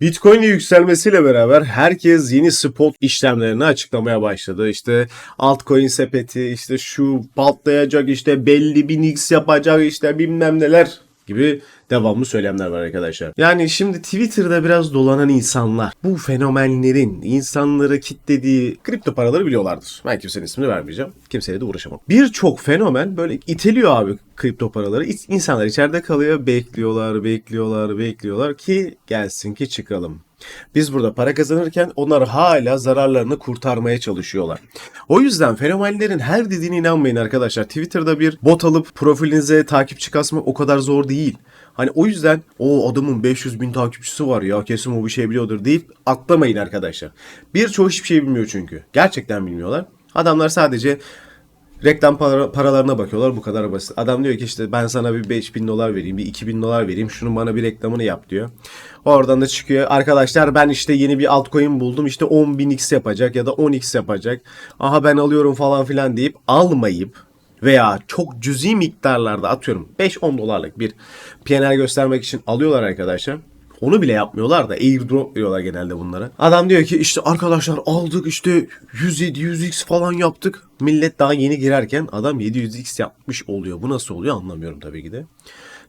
Bitcoin'in yükselmesiyle beraber herkes yeni spot işlemlerini açıklamaya başladı. İşte altcoin sepeti, işte şu patlayacak, işte belli bir X yapacak, işte bilmem neler gibi devamlı söylemler var arkadaşlar. Yani şimdi Twitter'da biraz dolanan insanlar bu fenomenlerin insanları kitlediği kripto paraları biliyorlardır. Ben kimsenin ismini vermeyeceğim. Kimseyle de uğraşamam. Birçok fenomen böyle iteliyor abi kripto paraları. İnsanlar içeride kalıyor, bekliyorlar, bekliyorlar, bekliyorlar ki gelsin ki çıkalım. Biz burada para kazanırken onlar hala zararlarını kurtarmaya çalışıyorlar. O yüzden fenomenlerin her dediğine inanmayın arkadaşlar. Twitter'da bir bot alıp profilinize takipçi kasmak o kadar zor değil. Hani o yüzden o adamın 500 bin takipçisi var ya kesin o bir şey biliyordur deyip atlamayın arkadaşlar. Birçoğu hiçbir şey bilmiyor çünkü. Gerçekten bilmiyorlar. Adamlar sadece reklam para- paralarına bakıyorlar bu kadar basit. Adam diyor ki işte ben sana bir 5000 dolar vereyim, bir 2000 dolar vereyim. Şunun bana bir reklamını yap diyor. Oradan da çıkıyor. Arkadaşlar ben işte yeni bir altcoin buldum. İşte 10.000x yapacak ya da 10x yapacak. Aha ben alıyorum falan filan deyip almayıp veya çok cüzi miktarlarda atıyorum 5-10 dolarlık bir PNL göstermek için alıyorlar arkadaşlar. Onu bile yapmıyorlar da airdrop veriyorlar genelde bunlara. Adam diyor ki işte arkadaşlar aldık işte 107 100x falan yaptık. Millet daha yeni girerken adam 700x yapmış oluyor. Bu nasıl oluyor anlamıyorum tabii ki de.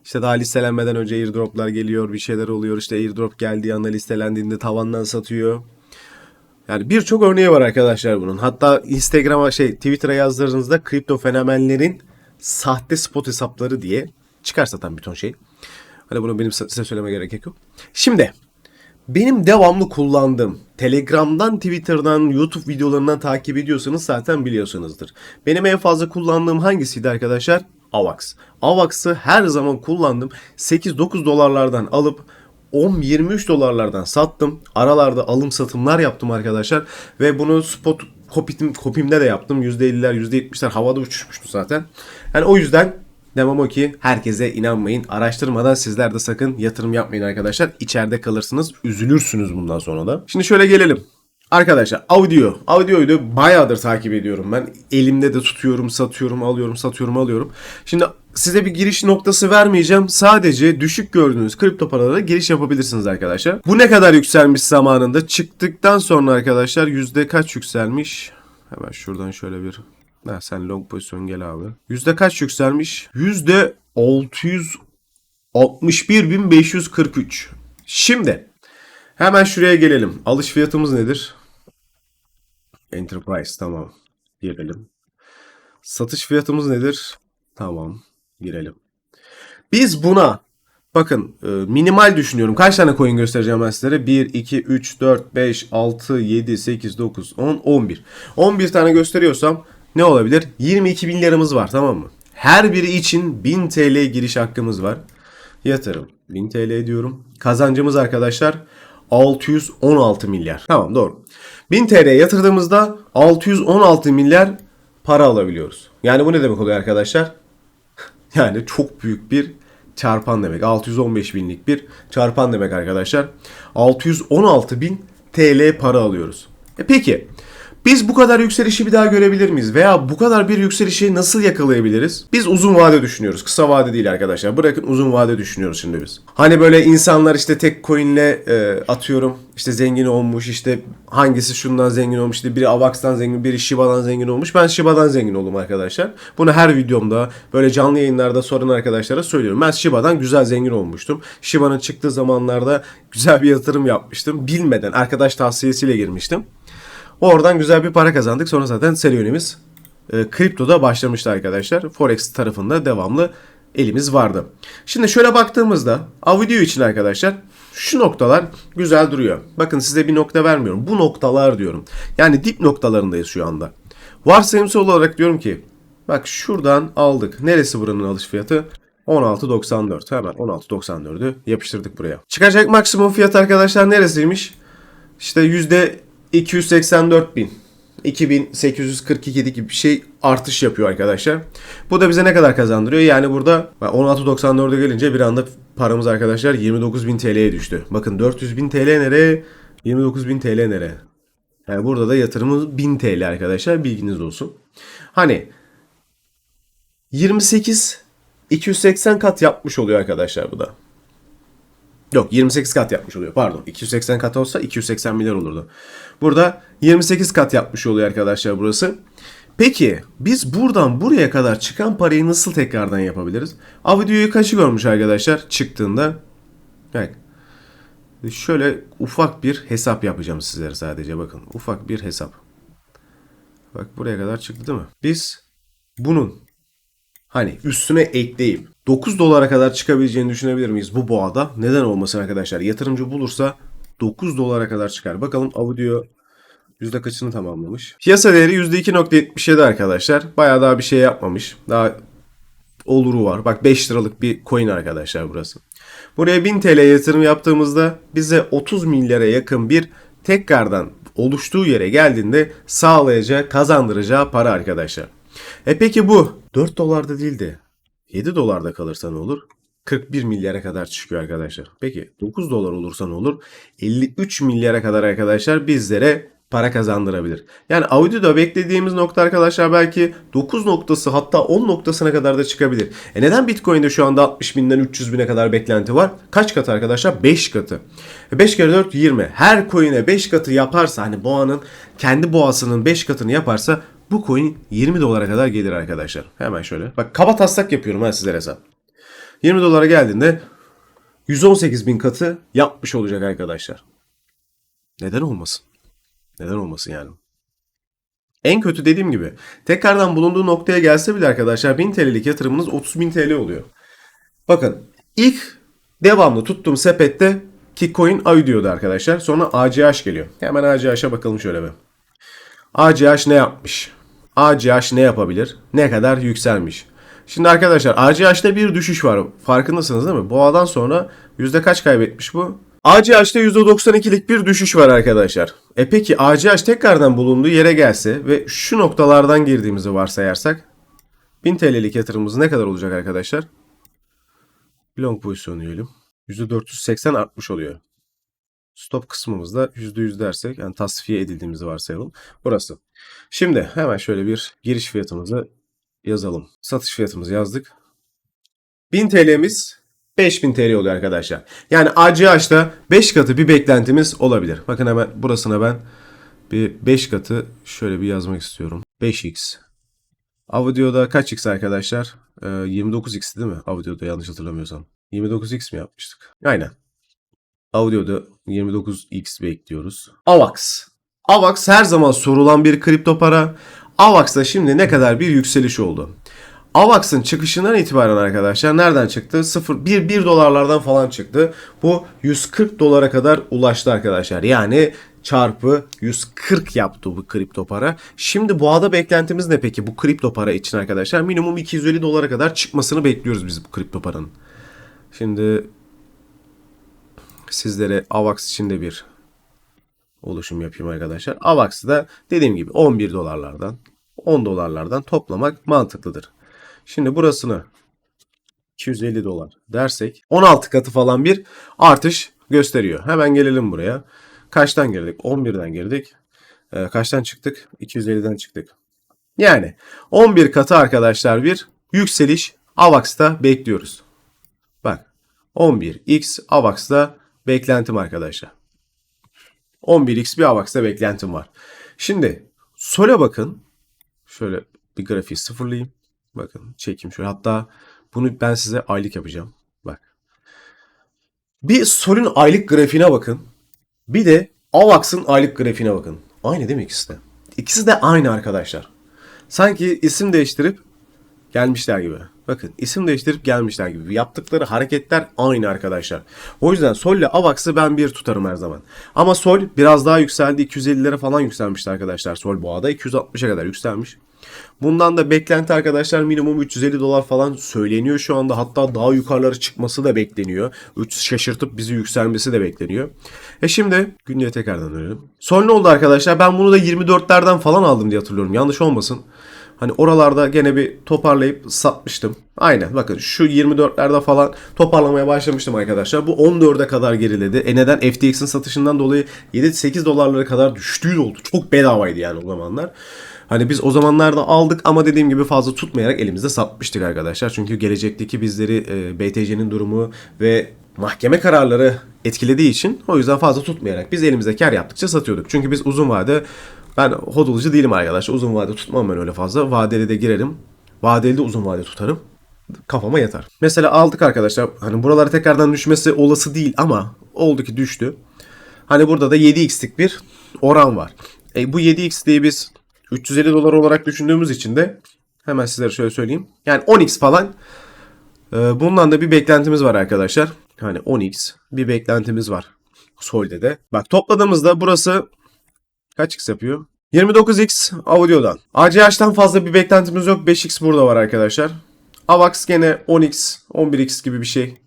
İşte daha listelenmeden önce airdroplar geliyor bir şeyler oluyor. İşte airdrop geldiği anda listelendiğinde tavandan satıyor. Yani birçok örneği var arkadaşlar bunun. Hatta Instagram'a şey Twitter'a yazdığınızda kripto fenomenlerin sahte spot hesapları diye çıkar zaten bir ton şey. Hani bunu benim size söyleme gerek yok. Şimdi benim devamlı kullandığım Telegram'dan, Twitter'dan, YouTube videolarından takip ediyorsanız zaten biliyorsunuzdur. Benim en fazla kullandığım hangisiydi arkadaşlar? AVAX. AVAX'ı her zaman kullandım. 8-9 dolarlardan alıp 10-23 dolarlardan sattım. Aralarda alım satımlar yaptım arkadaşlar. Ve bunu spot kopim, kopimde de yaptım. %50'ler %70'ler havada uçuşmuştu zaten. Yani o yüzden demem o ki herkese inanmayın. Araştırmadan sizler de sakın yatırım yapmayın arkadaşlar. İçeride kalırsınız. Üzülürsünüz bundan sonra da. Şimdi şöyle gelelim. Arkadaşlar audio. Audioyu da bayağıdır takip ediyorum ben. Elimde de tutuyorum, satıyorum, alıyorum, satıyorum, alıyorum. Şimdi size bir giriş noktası vermeyeceğim. Sadece düşük gördüğünüz kripto paralara giriş yapabilirsiniz arkadaşlar. Bu ne kadar yükselmiş zamanında? Çıktıktan sonra arkadaşlar yüzde kaç yükselmiş? Hemen şuradan şöyle bir... Ha, sen long pozisyon gel abi. Yüzde kaç yükselmiş? Yüzde 661.543. Şimdi hemen şuraya gelelim. Alış fiyatımız nedir? Enterprise tamam. Girelim. Satış fiyatımız nedir? Tamam. Girelim. Biz buna bakın e, minimal düşünüyorum. Kaç tane coin göstereceğim ben sizlere? 1, 2, 3, 4, 5, 6, 7, 8, 9, 10, 11. 11 tane gösteriyorsam ne olabilir? 22 bin liramız var tamam mı? Her biri için 1000 TL giriş hakkımız var. Yatırım 1000 TL diyorum. Kazancımız arkadaşlar 616 milyar. Tamam doğru. 1000 TL yatırdığımızda 616 milyar para alabiliyoruz. Yani bu ne demek oluyor arkadaşlar? Yani çok büyük bir çarpan demek. 615 binlik bir çarpan demek arkadaşlar. 616 bin TL para alıyoruz. E peki biz bu kadar yükselişi bir daha görebilir miyiz? Veya bu kadar bir yükselişi nasıl yakalayabiliriz? Biz uzun vade düşünüyoruz. Kısa vade değil arkadaşlar. Bırakın uzun vade düşünüyoruz şimdi biz. Hani böyle insanlar işte tek coin'le e, atıyorum işte zengin olmuş işte hangisi şundan zengin olmuş işte biri Avax'tan zengin biri Shiba'dan zengin olmuş. Ben Shiba'dan zengin oldum arkadaşlar. Bunu her videomda böyle canlı yayınlarda soran arkadaşlara söylüyorum. Ben Shiba'dan güzel zengin olmuştum. Shiba'nın çıktığı zamanlarda güzel bir yatırım yapmıştım. Bilmeden arkadaş tavsiyesiyle girmiştim. Oradan güzel bir para kazandık. Sonra zaten serüvenimiz e, kriptoda başlamıştı arkadaşlar. Forex tarafında devamlı elimiz vardı. Şimdi şöyle baktığımızda video için arkadaşlar şu noktalar güzel duruyor. Bakın size bir nokta vermiyorum. Bu noktalar diyorum. Yani dip noktalarındayız şu anda. Varsayımsal olarak diyorum ki bak şuradan aldık. Neresi buranın alış fiyatı? 16.94. Hemen 16.94'ü yapıştırdık buraya. Çıkacak maksimum fiyat arkadaşlar neresiymiş? İşte 284 bin. 2847 gibi bir şey artış yapıyor arkadaşlar. Bu da bize ne kadar kazandırıyor? Yani burada 16.94'e gelince bir anda paramız arkadaşlar 29.000 TL'ye düştü. Bakın 400.000 TL nereye? 29.000 TL nereye? Yani burada da yatırımımız 1000 TL arkadaşlar bilginiz olsun. Hani 28 280 kat yapmış oluyor arkadaşlar bu da. Yok 28 kat yapmış oluyor pardon. 280 kat olsa 280 milyar olurdu. Burada 28 kat yapmış oluyor arkadaşlar burası. Peki biz buradan buraya kadar çıkan parayı nasıl tekrardan yapabiliriz? Av videoyu kaçı görmüş arkadaşlar çıktığında? Bak. Şöyle ufak bir hesap yapacağım sizlere sadece bakın. Ufak bir hesap. Bak buraya kadar çıktı değil mi? Biz bunun hani üstüne ekleyip 9 dolara kadar çıkabileceğini düşünebilir miyiz bu boğada? Neden olmasın arkadaşlar? Yatırımcı bulursa 9 dolara kadar çıkar. Bakalım Audio yüzde kaçını tamamlamış? Piyasa değeri %2.77 arkadaşlar. Bayağı daha bir şey yapmamış. Daha oluru var. Bak 5 liralık bir coin arkadaşlar burası. Buraya 1000 TL yatırım yaptığımızda bize 30 milyara yakın bir tekrardan oluştuğu yere geldiğinde sağlayacağı, kazandıracağı para arkadaşlar. E peki bu 4 dolarda değil de 7 dolarda kalırsa ne olur? 41 milyara kadar çıkıyor arkadaşlar. Peki 9 dolar olursa ne olur? 53 milyara kadar arkadaşlar bizlere para kazandırabilir. Yani audio'da beklediğimiz nokta arkadaşlar belki 9 noktası hatta 10 noktasına kadar da çıkabilir. E neden Bitcoin'de şu anda 60 binden 300 bine kadar beklenti var? Kaç katı arkadaşlar? 5 katı. E 5 kere 4 20. Her coin'e 5 katı yaparsa hani boğanın kendi boğasının 5 katını yaparsa bu coin 20 dolara kadar gelir arkadaşlar. Hemen şöyle. Bak kaba taslak yapıyorum ben sizlere hesap. 20 dolara geldiğinde 118 bin katı yapmış olacak arkadaşlar. Neden olmasın? Neden olmasın yani? En kötü dediğim gibi tekrardan bulunduğu noktaya gelse bile arkadaşlar 1000 TL'lik yatırımınız 30 bin TL oluyor. Bakın ilk devamlı tuttuğum sepette Kikoin Audio'du arkadaşlar. Sonra ACH geliyor. Hemen ACH'a bakalım şöyle bir. ACH ne yapmış? ACH ne yapabilir? Ne kadar yükselmiş? Şimdi arkadaşlar ACH'te bir düşüş var. Farkındasınız değil mi? Boğadan sonra yüzde kaç kaybetmiş bu? ACH'te %92'lik bir düşüş var arkadaşlar. E peki ACH tekrardan bulunduğu yere gelse ve şu noktalardan girdiğimizi varsayarsak 1000 TL'lik yatırımımız ne kadar olacak arkadaşlar? Long pozisyon diyelim. %480 artmış oluyor. Stop kısmımızda %100 dersek yani tasfiye edildiğimizi varsayalım. Burası. Şimdi hemen şöyle bir giriş fiyatımızı yazalım. Satış fiyatımızı yazdık. 1000 TL'miz 5000 TL oluyor arkadaşlar. Yani ACH'da 5 katı bir beklentimiz olabilir. Bakın hemen burasına ben bir 5 katı şöyle bir yazmak istiyorum. 5x. Audio'da kaç x arkadaşlar? Ee, 29x değil mi? Audio'da yanlış hatırlamıyorsam. 29x mi yapmıştık? Aynen. Audio'da 29x bekliyoruz. AVAX. AVAX her zaman sorulan bir kripto para. AVAX'da şimdi ne kadar bir yükseliş oldu? AVAX'ın çıkışından itibaren arkadaşlar nereden çıktı? 0 1 1 dolarlardan falan çıktı. Bu 140 dolara kadar ulaştı arkadaşlar. Yani çarpı 140 yaptı bu kripto para. Şimdi boğada beklentimiz ne peki bu kripto para için arkadaşlar? Minimum 250 dolara kadar çıkmasını bekliyoruz biz bu kripto paranın. Şimdi sizlere AVAX için de bir oluşum yapayım arkadaşlar. AVAX'ı da dediğim gibi 11 dolarlardan 10 dolarlardan toplamak mantıklıdır. Şimdi burasını 250 dolar dersek 16 katı falan bir artış gösteriyor. Hemen gelelim buraya. Kaçtan girdik? 11'den girdik. Ee, kaçtan çıktık? 250'den çıktık. Yani 11 katı arkadaşlar bir yükseliş AVAX'ta bekliyoruz. Bak 11x AVAX'ta beklentim arkadaşlar. 11x bir AVAX'ta beklentim var. Şimdi Sol'e bakın. Şöyle bir grafiği sıfırlayayım. Bakın çekeyim şöyle. Hatta bunu ben size aylık yapacağım. Bak. Bir Sol'ün aylık grafiğine bakın. Bir de AVAX'ın aylık grafiğine bakın. Aynı değil mi ikisi de? İkisi de aynı arkadaşlar. Sanki isim değiştirip gelmişler gibi. Bakın isim değiştirip gelmişler gibi. Yaptıkları hareketler aynı arkadaşlar. O yüzden Sol ile Avax'ı ben bir tutarım her zaman. Ama Sol biraz daha yükseldi. 250'lere falan yükselmişti arkadaşlar. Sol boğada 260'a kadar yükselmiş. Bundan da beklenti arkadaşlar minimum 350 dolar falan söyleniyor şu anda. Hatta daha yukarılara çıkması da bekleniyor. Şaşırtıp bizi yükselmesi de bekleniyor. E şimdi günlüğe tekrardan dönelim. Sol ne oldu arkadaşlar? Ben bunu da 24'lerden falan aldım diye hatırlıyorum. Yanlış olmasın. Hani oralarda gene bir toparlayıp satmıştım. Aynen bakın şu 24'lerde falan toparlamaya başlamıştım arkadaşlar. Bu 14'e kadar geriledi. E neden? FTX'in satışından dolayı 7-8 dolarlara kadar düştüğü oldu. Çok bedavaydı yani o zamanlar. Hani biz o zamanlarda aldık ama dediğim gibi fazla tutmayarak elimizde satmıştık arkadaşlar. Çünkü gelecekteki bizleri e, BTC'nin durumu ve mahkeme kararları etkilediği için o yüzden fazla tutmayarak biz elimizde kar yaptıkça satıyorduk. Çünkü biz uzun vade ben hodulcu değilim arkadaşlar. Uzun vade tutmam ben öyle fazla. Vadeli de girerim. Vadeli de uzun vade tutarım. Kafama yatar. Mesela aldık arkadaşlar. Hani buralara tekrardan düşmesi olası değil ama oldu ki düştü. Hani burada da 7x'lik bir oran var. E, bu 7x'liği biz 350 dolar olarak düşündüğümüz için de hemen sizlere şöyle söyleyeyim. Yani 10x falan e, bundan da bir beklentimiz var arkadaşlar. Hani 10x bir beklentimiz var. Sol'de de. Bak topladığımızda burası kaç x yapıyor? 29x audio'dan. ACH'tan fazla bir beklentimiz yok. 5x burada var arkadaşlar. AVAX gene 10x, 11x gibi bir şey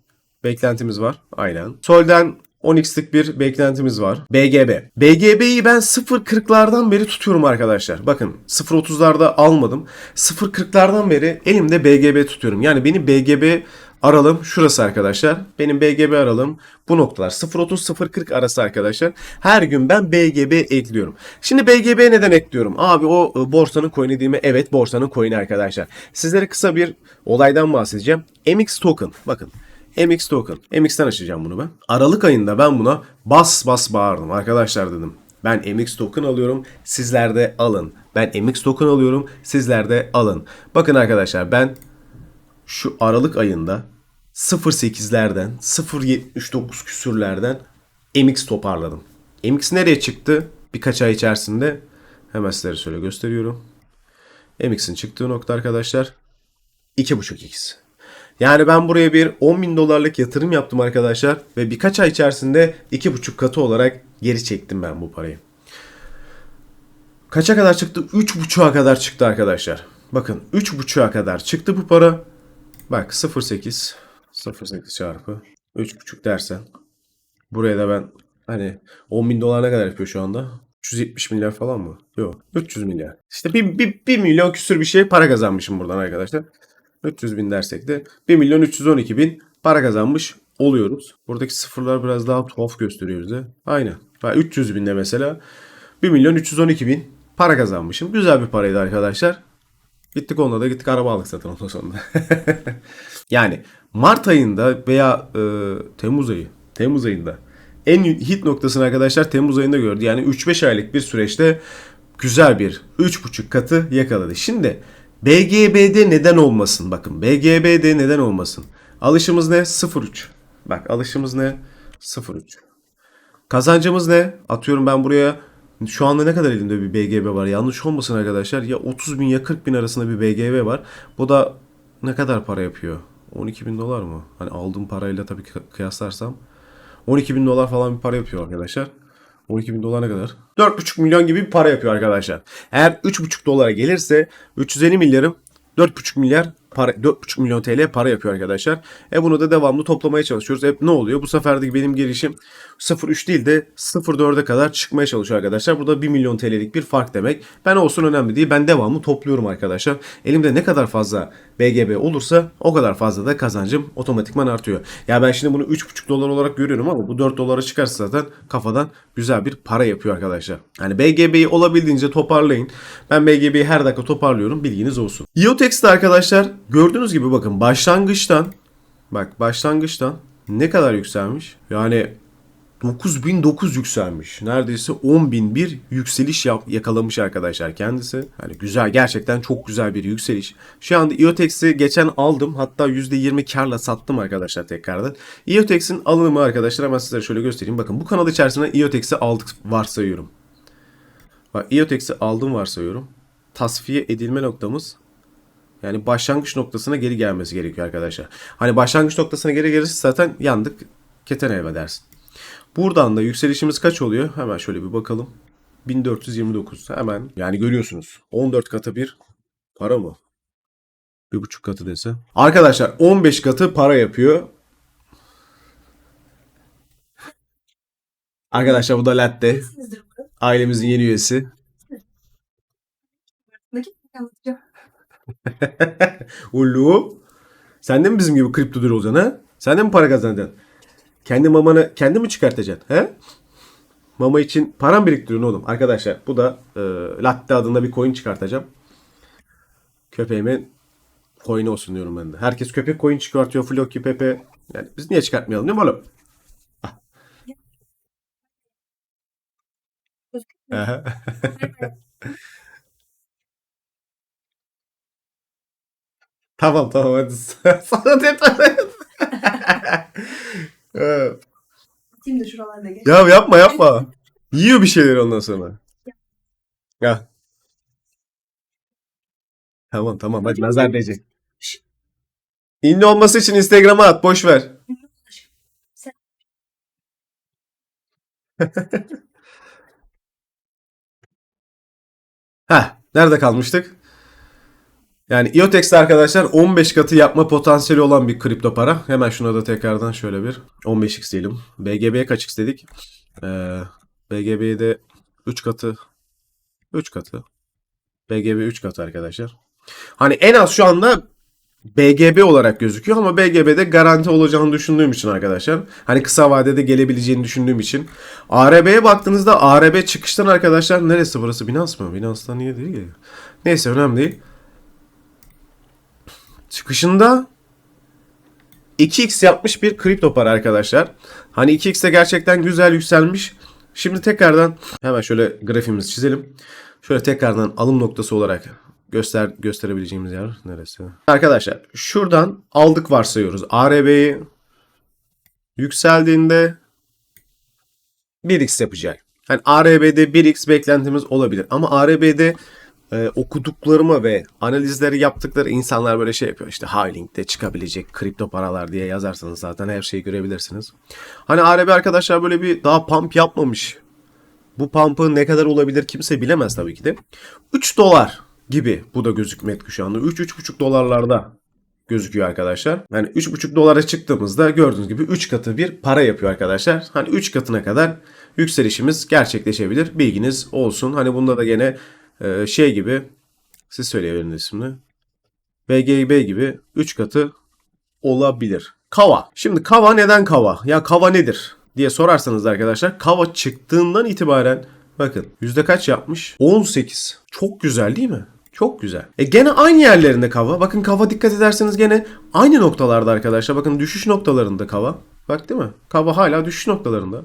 beklentimiz var. Aynen. Sol'den 10x'lik bir beklentimiz var. BGB. BGB'yi ben 0.40'lardan beri tutuyorum arkadaşlar. Bakın 0.30'larda almadım. 0.40'lardan beri elimde BGB tutuyorum. Yani benim BGB aralığım şurası arkadaşlar. Benim BGB aralığım bu noktalar. 0.30-0.40 arası arkadaşlar. Her gün ben BGB ekliyorum. Şimdi BGB neden ekliyorum? Abi o e, borsanın coin'i değil mi? Evet borsanın coin'i arkadaşlar. Sizlere kısa bir olaydan bahsedeceğim. MX token. Bakın. MX token. MX'ten açacağım bunu ben. Aralık ayında ben buna bas bas bağırdım. Arkadaşlar dedim. Ben MX token alıyorum. Sizler de alın. Ben MX token alıyorum. Sizler de alın. Bakın arkadaşlar ben şu Aralık ayında 0.8'lerden 0.79 küsürlerden MX toparladım. MX nereye çıktı? Birkaç ay içerisinde hemen sizlere şöyle gösteriyorum. MX'in çıktığı nokta arkadaşlar 2.5x. Yani ben buraya bir 10 bin dolarlık yatırım yaptım arkadaşlar ve birkaç ay içerisinde 2.5 katı olarak geri çektim ben bu parayı. Kaça kadar çıktı? 3.5'a kadar çıktı arkadaşlar. Bakın 3.5'a kadar çıktı bu para. Bak 0.8 0.8 çarpı 3.5 dersen buraya da ben hani 10 bin dolar ne kadar yapıyor şu anda? 370 milyar falan mı? Yok 300 milyar. İşte bir, bir, bir milyon küsür bir şey para kazanmışım buradan arkadaşlar. 300 bin dersek de 1 milyon 312 bin para kazanmış oluyoruz. Buradaki sıfırlar biraz daha tuhaf gösteriyor bize. Aynen. 300 binde mesela 1 milyon 312 bin para kazanmışım. Güzel bir paraydı arkadaşlar. Gittik onunla da gittik araba aldık zaten ondan sonra. yani Mart ayında veya e, Temmuz ayı, Temmuz ayında en hit noktasını arkadaşlar Temmuz ayında gördü. Yani 3-5 aylık bir süreçte güzel bir 3,5 katı yakaladı. Şimdi BGB'de neden olmasın? Bakın BGB'de neden olmasın? Alışımız ne? 0,3. Bak alışımız ne? 0,3. Kazancımız ne? Atıyorum ben buraya şu anda ne kadar elimde bir BGB var? Yanlış olmasın arkadaşlar. Ya 30 bin ya 40 bin arasında bir BGB var. Bu da ne kadar para yapıyor? 12 bin dolar mı? Hani aldığım parayla tabii kıyaslarsam. 12 bin dolar falan bir para yapıyor arkadaşlar. 12 bin dolar ne kadar? 4,5 milyon gibi bir para yapıyor arkadaşlar. Eğer 3,5 dolara gelirse 350 milyarım 4,5 milyar para 4,5 milyon TL para yapıyor arkadaşlar. E bunu da devamlı toplamaya çalışıyoruz. Hep ne oluyor? Bu seferdeki benim girişim 0.3 değil de 0.4'e kadar çıkmaya çalışıyor arkadaşlar. Burada 1 milyon TL'lik bir fark demek. Ben olsun önemli değil. Ben devamlı topluyorum arkadaşlar. Elimde ne kadar fazla BGB olursa o kadar fazla da kazancım otomatikman artıyor. Ya ben şimdi bunu 3.5 dolar olarak görüyorum ama bu 4 dolara çıkarsa zaten kafadan güzel bir para yapıyor arkadaşlar. Hani BGB'yi olabildiğince toparlayın. Ben BGB'yi her dakika toparlıyorum. Bilginiz olsun. IoTex'te arkadaşlar gördüğünüz gibi bakın başlangıçtan bak başlangıçtan ne kadar yükselmiş? Yani 9009 yükselmiş. Neredeyse 10.000 bir yükseliş yap- yakalamış arkadaşlar kendisi. Hani güzel gerçekten çok güzel bir yükseliş. Şu anda IoTex'i geçen aldım. Hatta %20 karla sattım arkadaşlar tekrardan. IoTex'in alımı arkadaşlar hemen sizlere şöyle göstereyim. Bakın bu kanal içerisinde IoTex'i aldık varsayıyorum. Bak IoTex'i aldım varsayıyorum. Tasfiye edilme noktamız yani başlangıç noktasına geri gelmesi gerekiyor arkadaşlar. Hani başlangıç noktasına geri gelirse zaten yandık. Keten elma dersin. Buradan da yükselişimiz kaç oluyor? Hemen şöyle bir bakalım. 1429. Hemen yani görüyorsunuz. 14 katı bir para mı? Bir buçuk katı dese. Arkadaşlar 15 katı para yapıyor. Arkadaşlar bu da latte. Ailemizin yeni üyesi. Ulu. Sen de mi bizim gibi kriptodur olacaksın ha? Sen de mi para kazanacaksın? Kendi mamanı kendi mi çıkartacaksın? He? Mama için param biriktiriyorsun oğlum. Arkadaşlar bu da e, Latte adında bir coin çıkartacağım. Köpeğimin coin'i olsun diyorum ben de. Herkes köpek coin çıkartıyor. Floki, Pepe. Yani biz niye çıkartmayalım değil mi oğlum? Tamam tamam hadi. Sana detay. Evet. Atayım da şuralarda geç. ya yapma yapma. Yiyor bir şeyler ondan sonra. Ya. Tamam tamam hadi nazar değecek. Ünlü olması için Instagram'a at boş ver. Heh, nerede kalmıştık? Yani IOTEX'te arkadaşlar 15 katı yapma potansiyeli olan bir kripto para. Hemen şuna da tekrardan şöyle bir 15x diyelim. BGB'ye kaç x dedik? Ee, BGB'ye de 3 katı 3 katı. BGB 3 katı arkadaşlar. Hani en az şu anda BGB olarak gözüküyor ama BGB'de garanti olacağını düşündüğüm için arkadaşlar. Hani kısa vadede gelebileceğini düşündüğüm için. ARB'ye baktığınızda ARB çıkıştan arkadaşlar neresi burası? Binance mı? Binance'dan niye değil ki? Neyse önemli değil. Çıkışında 2x yapmış bir kripto para arkadaşlar. Hani 2x de gerçekten güzel yükselmiş. Şimdi tekrardan hemen şöyle grafiğimizi çizelim. Şöyle tekrardan alım noktası olarak göster gösterebileceğimiz yer neresi? Arkadaşlar şuradan aldık varsayıyoruz. ARB'yi yükseldiğinde 1x yapacak. Hani ARB'de 1x beklentimiz olabilir ama ARB'de e, okuduklarıma ve analizleri yaptıkları insanlar böyle şey yapıyor. İşte Howling'de çıkabilecek kripto paralar diye yazarsanız zaten her şeyi görebilirsiniz. Hani ARB arkadaşlar böyle bir daha pump yapmamış. Bu pump'ı ne kadar olabilir kimse bilemez tabii ki de. 3 dolar gibi bu da gözükmekte şu anda. 3-3,5 dolarlarda gözüküyor arkadaşlar. Yani 3,5 dolara çıktığımızda gördüğünüz gibi 3 katı bir para yapıyor arkadaşlar. Hani 3 katına kadar yükselişimiz gerçekleşebilir. Bilginiz olsun. Hani bunda da gene e, şey gibi siz söyleyebilirsiniz ismini. BGB gibi 3 katı olabilir. Kava. Şimdi kava neden kava? Ya kava nedir? diye sorarsanız arkadaşlar kava çıktığından itibaren bakın yüzde kaç yapmış? 18. Çok güzel değil mi? Çok güzel. E gene aynı yerlerinde kava. Bakın kava dikkat ederseniz gene aynı noktalarda arkadaşlar. Bakın düşüş noktalarında kava. Bak değil mi? Kava hala düşüş noktalarında.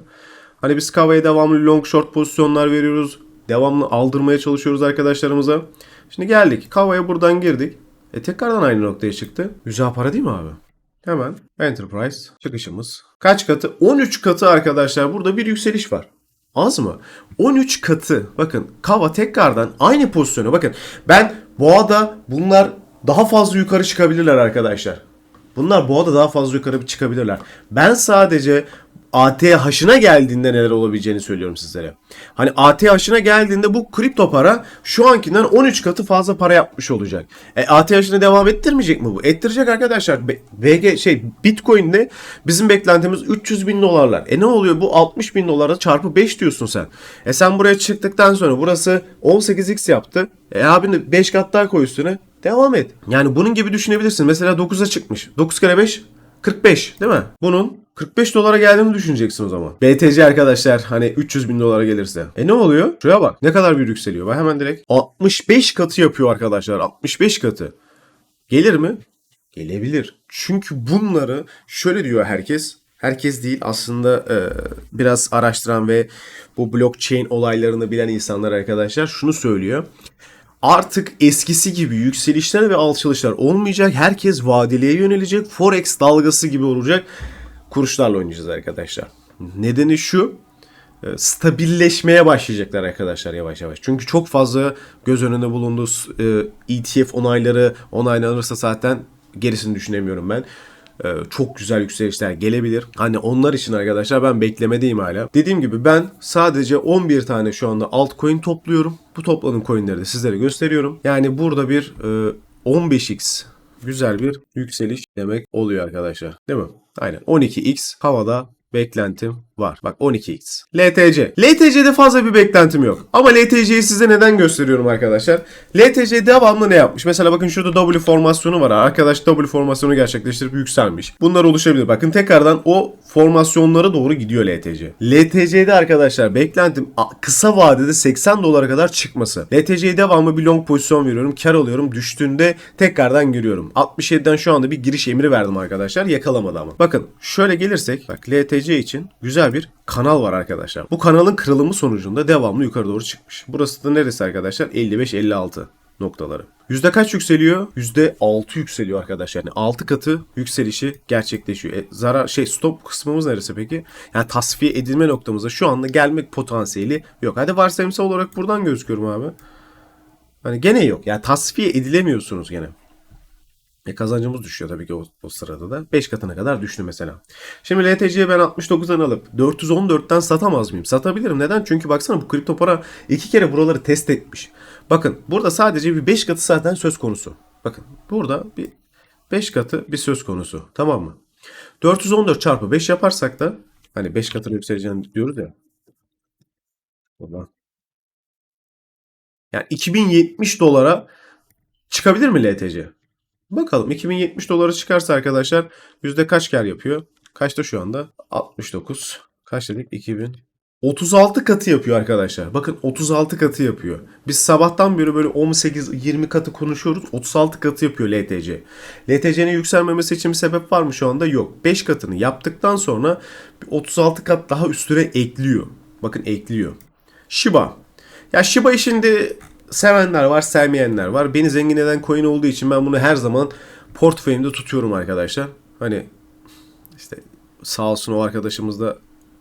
Hani biz kavaya devamlı long short pozisyonlar veriyoruz. Devamlı aldırmaya çalışıyoruz arkadaşlarımıza. Şimdi geldik. Kavaya buradan girdik. E tekrardan aynı noktaya çıktı. Güzel para değil mi abi? Hemen Enterprise çıkışımız. Kaç katı? 13 katı arkadaşlar. Burada bir yükseliş var. Az mı? 13 katı. Bakın Kava tekrardan aynı pozisyona. Bakın ben boğada bunlar daha fazla yukarı çıkabilirler arkadaşlar. Bunlar boğada daha fazla yukarı çıkabilirler. Ben sadece ATH'ına geldiğinde neler olabileceğini söylüyorum sizlere. Hani ATH'ına geldiğinde bu kripto para şu ankinden 13 katı fazla para yapmış olacak. E ATH'ını devam ettirmeyecek mi bu? Ettirecek arkadaşlar. BG şey Bitcoin'de bizim beklentimiz 300 bin dolarlar. E ne oluyor bu 60 bin dolara çarpı 5 diyorsun sen. E sen buraya çıktıktan sonra burası 18x yaptı. E abini 5 kat daha koy üstüne. Devam et. Yani bunun gibi düşünebilirsin. Mesela 9'a çıkmış. 9 kere 5 45 değil mi? Bunun 45 dolara geldiğini düşüneceksin o zaman. BTC arkadaşlar hani 300 bin dolara gelirse. E ne oluyor? Şuraya bak ne kadar bir yükseliyor. Bak hemen direkt 65 katı yapıyor arkadaşlar. 65 katı. Gelir mi? Gelebilir. Çünkü bunları şöyle diyor herkes. Herkes değil aslında e, biraz araştıran ve bu blockchain olaylarını bilen insanlar arkadaşlar şunu söylüyor artık eskisi gibi yükselişler ve alçalışlar olmayacak. Herkes vadeliye yönelecek. Forex dalgası gibi olacak. Kuruşlarla oynayacağız arkadaşlar. Nedeni şu. e, Stabilleşmeye başlayacaklar arkadaşlar yavaş yavaş. Çünkü çok fazla göz önünde bulunduğu e, ETF onayları onaylanırsa zaten gerisini düşünemiyorum ben. Ee, çok güzel yükselişler gelebilir. Hani onlar için arkadaşlar ben beklemedeyim hala. Dediğim gibi ben sadece 11 tane şu anda altcoin topluyorum. Bu topladığım coinleri de sizlere gösteriyorum. Yani burada bir e, 15x güzel bir yükseliş demek oluyor arkadaşlar. Değil mi? Aynen. 12x havada beklentim Var. Bak 12x. LTC. LTC'de fazla bir beklentim yok. Ama LTC'yi size neden gösteriyorum arkadaşlar? LTC devamlı ne yapmış? Mesela bakın şurada W formasyonu var. Arkadaş W formasyonu gerçekleştirip yükselmiş. Bunlar oluşabilir. Bakın tekrardan o formasyonlara doğru gidiyor LTC. LTC'de arkadaşlar beklentim kısa vadede 80 dolara kadar çıkması. LTC'ye devamlı bir long pozisyon veriyorum. Kar alıyorum. Düştüğünde tekrardan görüyorum. 67'den şu anda bir giriş emri verdim arkadaşlar. Yakalamadı ama. Bakın şöyle gelirsek bak LTC için güzel bir kanal var arkadaşlar. Bu kanalın kırılımı sonucunda devamlı yukarı doğru çıkmış. Burası da neresi arkadaşlar? 55-56 noktaları. Yüzde kaç yükseliyor? Yüzde 6 yükseliyor arkadaşlar. Yani 6 katı yükselişi gerçekleşiyor. E, zarar şey stop kısmımız neresi peki? Yani tasfiye edilme noktamıza şu anda gelmek potansiyeli yok. Hadi varsayımsal olarak buradan gözüküyorum abi. Hani gene yok. Yani tasfiye edilemiyorsunuz gene. E kazancımız düşüyor tabii ki o, o sırada da. 5 katına kadar düştü mesela. Şimdi LTC'ye ben 69'dan alıp 414'ten satamaz mıyım? Satabilirim. Neden? Çünkü baksana bu kripto para iki kere buraları test etmiş. Bakın burada sadece bir 5 katı zaten söz konusu. Bakın burada bir 5 katı bir söz konusu. Tamam mı? 414 çarpı 5 yaparsak da hani 5 katına yükseleceğini diyoruz ya. Buradan. Yani 2070 dolara çıkabilir mi LTC? Bakalım 2070 dolara çıkarsa arkadaşlar yüzde kaç kar yapıyor? Kaçta şu anda? 69. Kaç dedik? 2000. 36 katı yapıyor arkadaşlar. Bakın 36 katı yapıyor. Biz sabahtan beri böyle 18-20 katı konuşuyoruz. 36 katı yapıyor LTC. LTC'nin yükselmemesi için bir sebep var mı şu anda? Yok. 5 katını yaptıktan sonra bir 36 kat daha üstüne ekliyor. Bakın ekliyor. Shiba. Ya Shiba'yı şimdi sevenler var, sevmeyenler var. Beni zengin eden coin olduğu için ben bunu her zaman portföyümde tutuyorum arkadaşlar. Hani işte sağ olsun o arkadaşımız da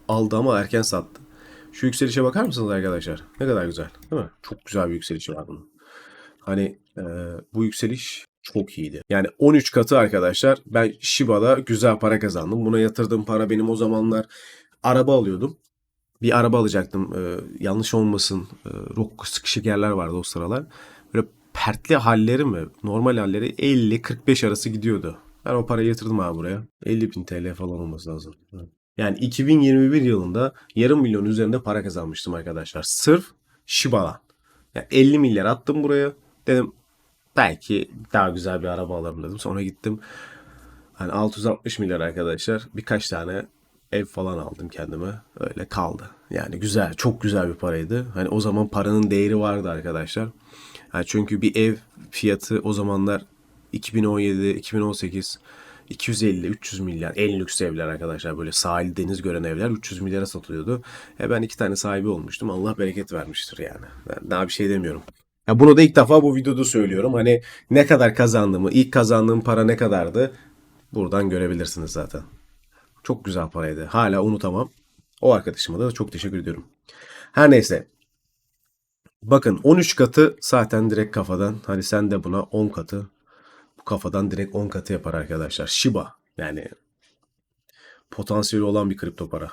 aldı ama erken sattı. Şu yükselişe bakar mısınız arkadaşlar? Ne kadar güzel. Değil mi? Çok güzel bir yükselişi var bunun. Hani e, bu yükseliş çok iyiydi. Yani 13 katı arkadaşlar. Ben Shiba'da güzel para kazandım. Buna yatırdığım para benim o zamanlar araba alıyordum bir araba alacaktım. Ee, yanlış olmasın. Ee, çok sıkışık yerler vardı o sıralar. Böyle pertli halleri mi? Normal halleri 50-45 arası gidiyordu. Ben o parayı yatırdım abi buraya. 50 bin TL falan olması lazım. Yani 2021 yılında yarım milyon üzerinde para kazanmıştım arkadaşlar. Sırf Shiba'dan. Yani 50 milyar attım buraya. Dedim belki daha güzel bir araba alırım dedim. Sonra gittim. Hani 660 milyar arkadaşlar. Birkaç tane ev falan aldım kendime. Öyle kaldı. Yani güzel, çok güzel bir paraydı. Hani o zaman paranın değeri vardı arkadaşlar. Yani çünkü bir ev fiyatı o zamanlar 2017, 2018 250 300 milyar en lüks evler arkadaşlar böyle sahil deniz gören evler 300 milyara satılıyordu. E ben iki tane sahibi olmuştum. Allah bereket vermiştir yani. Ben daha bir şey demiyorum. Ya bunu da ilk defa bu videoda söylüyorum. Hani ne kadar kazandığımı, ilk kazandığım para ne kadardı buradan görebilirsiniz zaten. Çok güzel paraydı. Hala unutamam. O arkadaşıma da çok teşekkür ediyorum. Her neyse. Bakın 13 katı zaten direkt kafadan. Hani sen de buna 10 katı. Bu kafadan direkt 10 katı yapar arkadaşlar. Shiba. Yani potansiyeli olan bir kripto para.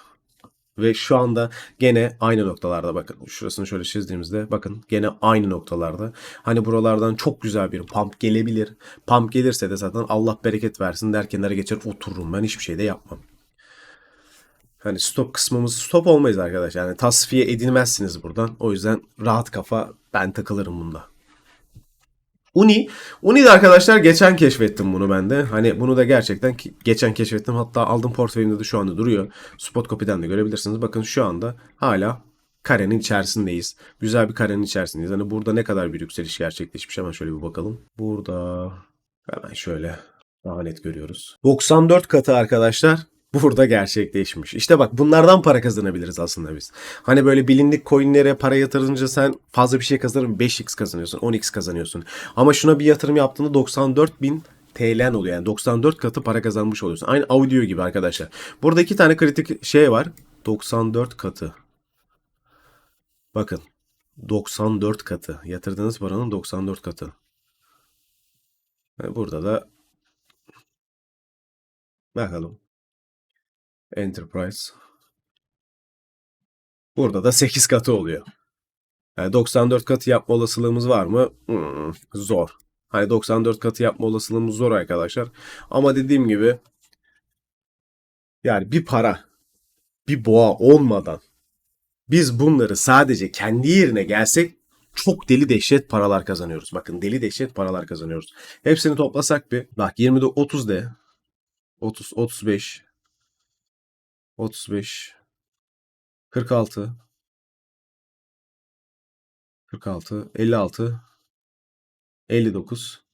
Ve şu anda gene aynı noktalarda bakın. Şurasını şöyle çizdiğimizde bakın gene aynı noktalarda. Hani buralardan çok güzel bir pump gelebilir. Pump gelirse de zaten Allah bereket versin der kenara geçer otururum. Ben hiçbir şey de yapmam. Hani stop kısmımız stop olmayız arkadaşlar. Yani tasfiye edilmezsiniz buradan. O yüzden rahat kafa ben takılırım bunda. Uni. Uni de arkadaşlar geçen keşfettim bunu ben de. Hani bunu da gerçekten geçen keşfettim. Hatta aldım portföyümde de şu anda duruyor. Spot copy'den de görebilirsiniz. Bakın şu anda hala karenin içerisindeyiz. Güzel bir karenin içerisindeyiz. Hani burada ne kadar bir yükseliş gerçekleşmiş hemen şöyle bir bakalım. Burada hemen şöyle daha net görüyoruz. 94 katı arkadaşlar burada gerçekleşmiş. İşte bak bunlardan para kazanabiliriz aslında biz. Hani böyle bilindik coinlere para yatırınca sen fazla bir şey kazanır 5x kazanıyorsun, 10x kazanıyorsun. Ama şuna bir yatırım yaptığında 94 bin TL'n oluyor. Yani 94 katı para kazanmış oluyorsun. Aynı audio gibi arkadaşlar. Burada iki tane kritik şey var. 94 katı. Bakın. 94 katı. Yatırdığınız paranın 94 katı. Burada da bakalım. Enterprise. Burada da 8 katı oluyor. Yani 94 katı yapma olasılığımız var mı? Hmm, zor. Hani 94 katı yapma olasılığımız zor arkadaşlar. Ama dediğim gibi yani bir para bir boğa olmadan biz bunları sadece kendi yerine gelsek çok deli dehşet paralar kazanıyoruz. Bakın deli dehşet paralar kazanıyoruz. Hepsini toplasak bir. Bak 20 de 30 de. 30 35 35 46 46 56 59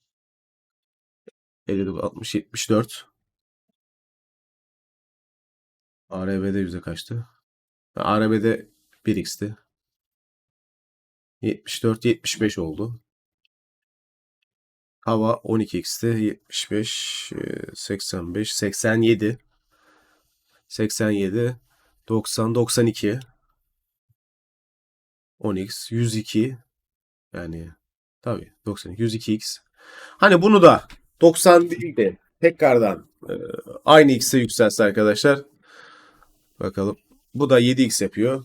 59 60 74 ARB'de yüzde kaçtı? ARB'de 1x'ti. 74 75 oldu. Hava 12x'ti. 75 e, 85 87 87 90 92 10x 102 yani tabii 92 102x. Hani bunu da 90 değil de tekrardan e, aynı x'e yükselse arkadaşlar bakalım. Bu da 7x yapıyor.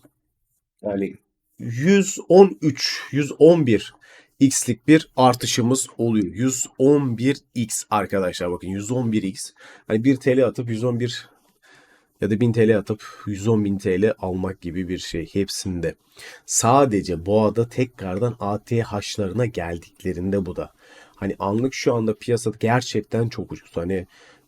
Yani 113, 111 x'lik bir artışımız oluyor. 111x arkadaşlar bakın 111x. Hani 1 TL atıp 111 ya da 1000 TL atıp 110.000 TL almak gibi bir şey hepsinde. Sadece boğada tekrardan ATH'larına geldiklerinde bu da. Hani anlık şu anda piyasada gerçekten çok ucuz. Hani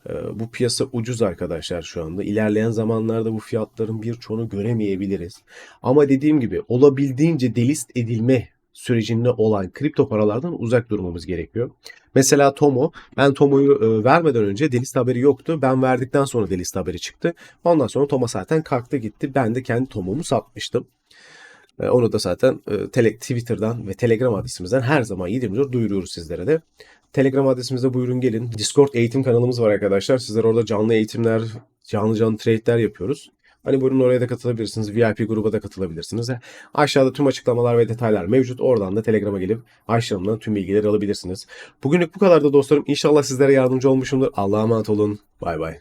e, bu piyasa ucuz arkadaşlar şu anda. İlerleyen zamanlarda bu fiyatların birçoğunu göremeyebiliriz. Ama dediğim gibi olabildiğince delist edilme sürecinde olan kripto paralardan uzak durmamız gerekiyor. Mesela Tomo, ben Tomo'yu e, vermeden önce delist haberi yoktu. Ben verdikten sonra delist haberi çıktı. Ondan sonra Tomo zaten kalktı gitti. Ben de kendi Tomo'mu satmıştım. E, Onu da zaten e, tele, Twitter'dan ve Telegram adresimizden her zaman 7 duyuruyoruz sizlere de. Telegram adresimize buyurun gelin. Discord eğitim kanalımız var arkadaşlar. Sizler orada canlı eğitimler, canlı canlı trade'ler yapıyoruz. Hani buyurun oraya da katılabilirsiniz. VIP gruba da katılabilirsiniz. Aşağıda tüm açıklamalar ve detaylar mevcut. Oradan da Telegram'a gelip Ayşe tüm bilgileri alabilirsiniz. Bugünlük bu kadar da dostlarım. İnşallah sizlere yardımcı olmuşumdur. Allah'a emanet olun. Bay bay.